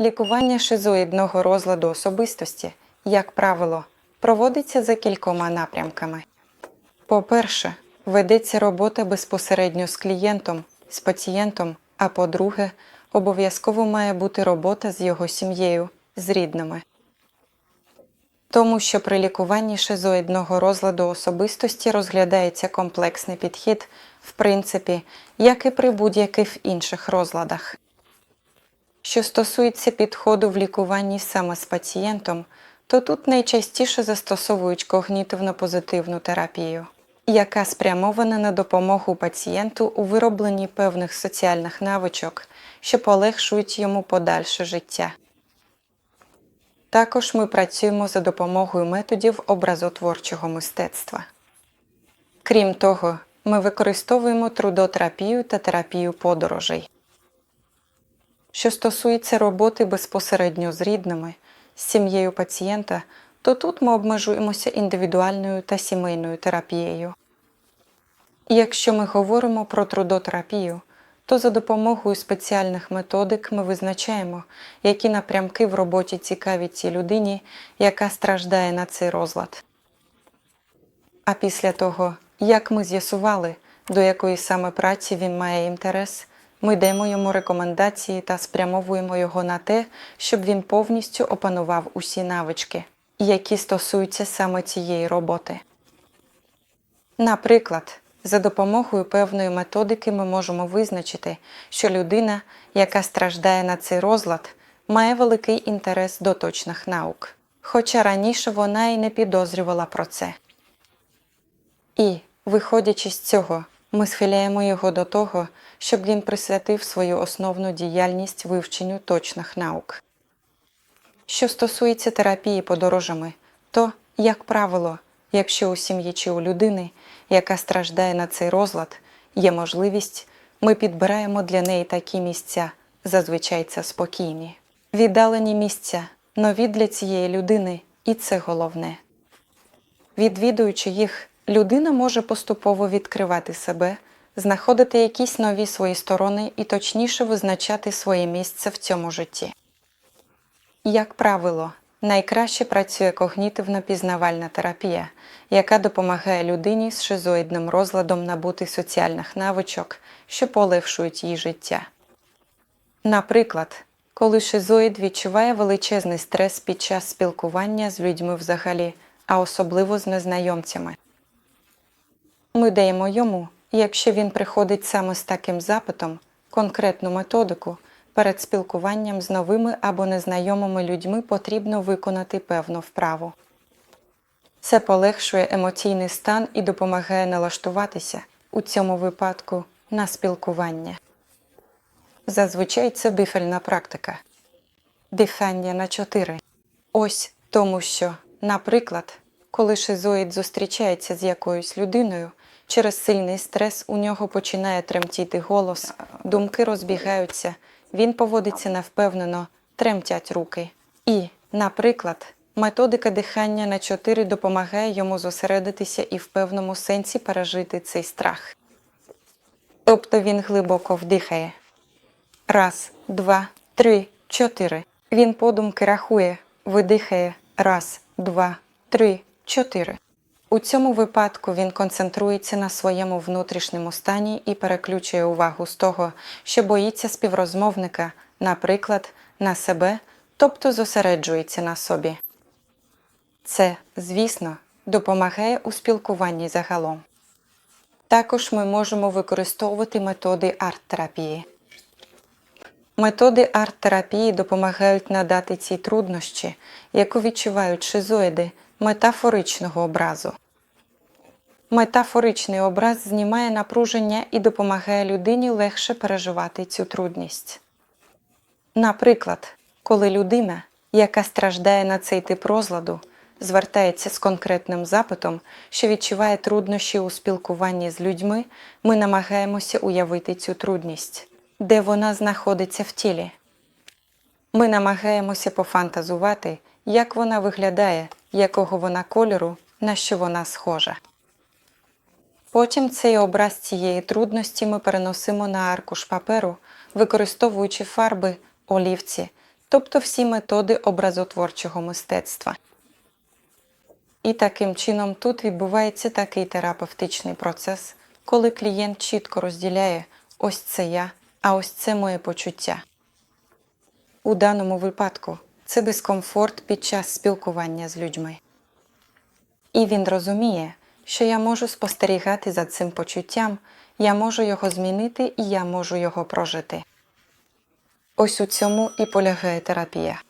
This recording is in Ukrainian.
Лікування шизоїдного розладу особистості, як правило, проводиться за кількома напрямками. По-перше, ведеться робота безпосередньо з клієнтом, з пацієнтом, а по-друге, обов'язково має бути робота з його сім'єю, з рідними. Тому що при лікуванні шизоїдного розладу особистості розглядається комплексний підхід, в принципі, як і при будь-яких інших розладах. Що стосується підходу в лікуванні саме з пацієнтом, то тут найчастіше застосовують когнітивно-позитивну терапію, яка спрямована на допомогу пацієнту у виробленні певних соціальних навичок, що полегшують йому подальше життя. Також ми працюємо за допомогою методів образотворчого мистецтва. Крім того, ми використовуємо трудотерапію та терапію подорожей. Що стосується роботи безпосередньо з рідними, з сім'єю пацієнта, то тут ми обмежуємося індивідуальною та сімейною терапією. І якщо ми говоримо про трудотерапію, то за допомогою спеціальних методик ми визначаємо, які напрямки в роботі цікаві цій людині, яка страждає на цей розлад. А після того, як ми з'ясували, до якої саме праці він має інтерес, ми даємо йому рекомендації та спрямовуємо його на те, щоб він повністю опанував усі навички, які стосуються саме цієї роботи. Наприклад, за допомогою певної методики ми можемо визначити, що людина, яка страждає на цей розлад, має великий інтерес до точних наук, хоча раніше вона й не підозрювала про це. І, виходячи з цього, ми схиляємо його до того, щоб він присвятив свою основну діяльність вивченню точних наук. Що стосується терапії подорожами, то, як правило, якщо у сім'ї чи у людини, яка страждає на цей розлад, є можливість, ми підбираємо для неї такі місця, зазвичай це спокійні, віддалені місця, нові для цієї людини, і це головне. Відвідуючи їх, людина може поступово відкривати себе, знаходити якісь нові свої сторони і точніше визначати своє місце в цьому житті. Як правило, найкраще працює когнітивно-пізнавальна терапія, яка допомагає людині з шизоїдним розладом набути соціальних навичок, що полегшують їй життя. Наприклад, коли шизоїд відчуває величезний стрес під час спілкування з людьми взагалі, а особливо з незнайомцями. Ми даємо йому, якщо він приходить саме з таким запитом, конкретну методику. Перед спілкуванням з новими або незнайомими людьми потрібно виконати певну вправу. Це полегшує емоційний стан і допомагає налаштуватися у цьому випадку на спілкування. Зазвичай це дифельна практика. Дихання на чотири. Ось тому, що, наприклад, коли шизоїд зустрічається з якоюсь людиною, через сильний стрес у нього починає тремтіти голос, думки розбігаються, він поводиться невпевнено, тремтять руки. І, наприклад, методика дихання на чотири допомагає йому зосередитися і в певному сенсі пережити цей страх. Тобто він глибоко вдихає. Раз, два, три, чотири. Він подумки рахує, видихає раз, два, три, чотири. У цьому випадку він концентрується на своєму внутрішньому стані і переключує увагу з того, що боїться співрозмовника, наприклад, на себе, тобто зосереджується на собі. Це, звісно, допомагає у спілкуванні загалом. Також ми можемо використовувати методи арт-терапії. Методи арт-терапії допомагають надати цій труднощі, яку відчувають шизоїди, метафоричного образу. Метафоричний образ знімає напруження і допомагає людині легше переживати цю трудність. Наприклад, коли людина, яка страждає на цей тип розладу, звертається з конкретним запитом, що відчуває труднощі у спілкуванні з людьми, ми намагаємося уявити цю трудність, де вона знаходиться в тілі. Ми намагаємося пофантазувати, як вона виглядає, якого вона кольору, на що вона схожа. Потім цей образ цієї трудності ми переносимо на аркуш паперу, використовуючи фарби, олівці, тобто всі методи образотворчого мистецтва. І таким чином тут відбувається такий терапевтичний процес, коли клієнт чітко розділяє ось це я, а ось це моє почуття. У даному випадку це дискомфорт під час спілкування з людьми. І він розуміє, що я можу спостерігати за цим почуттям, я можу його змінити і я можу його прожити. Ось у цьому і полягає терапія.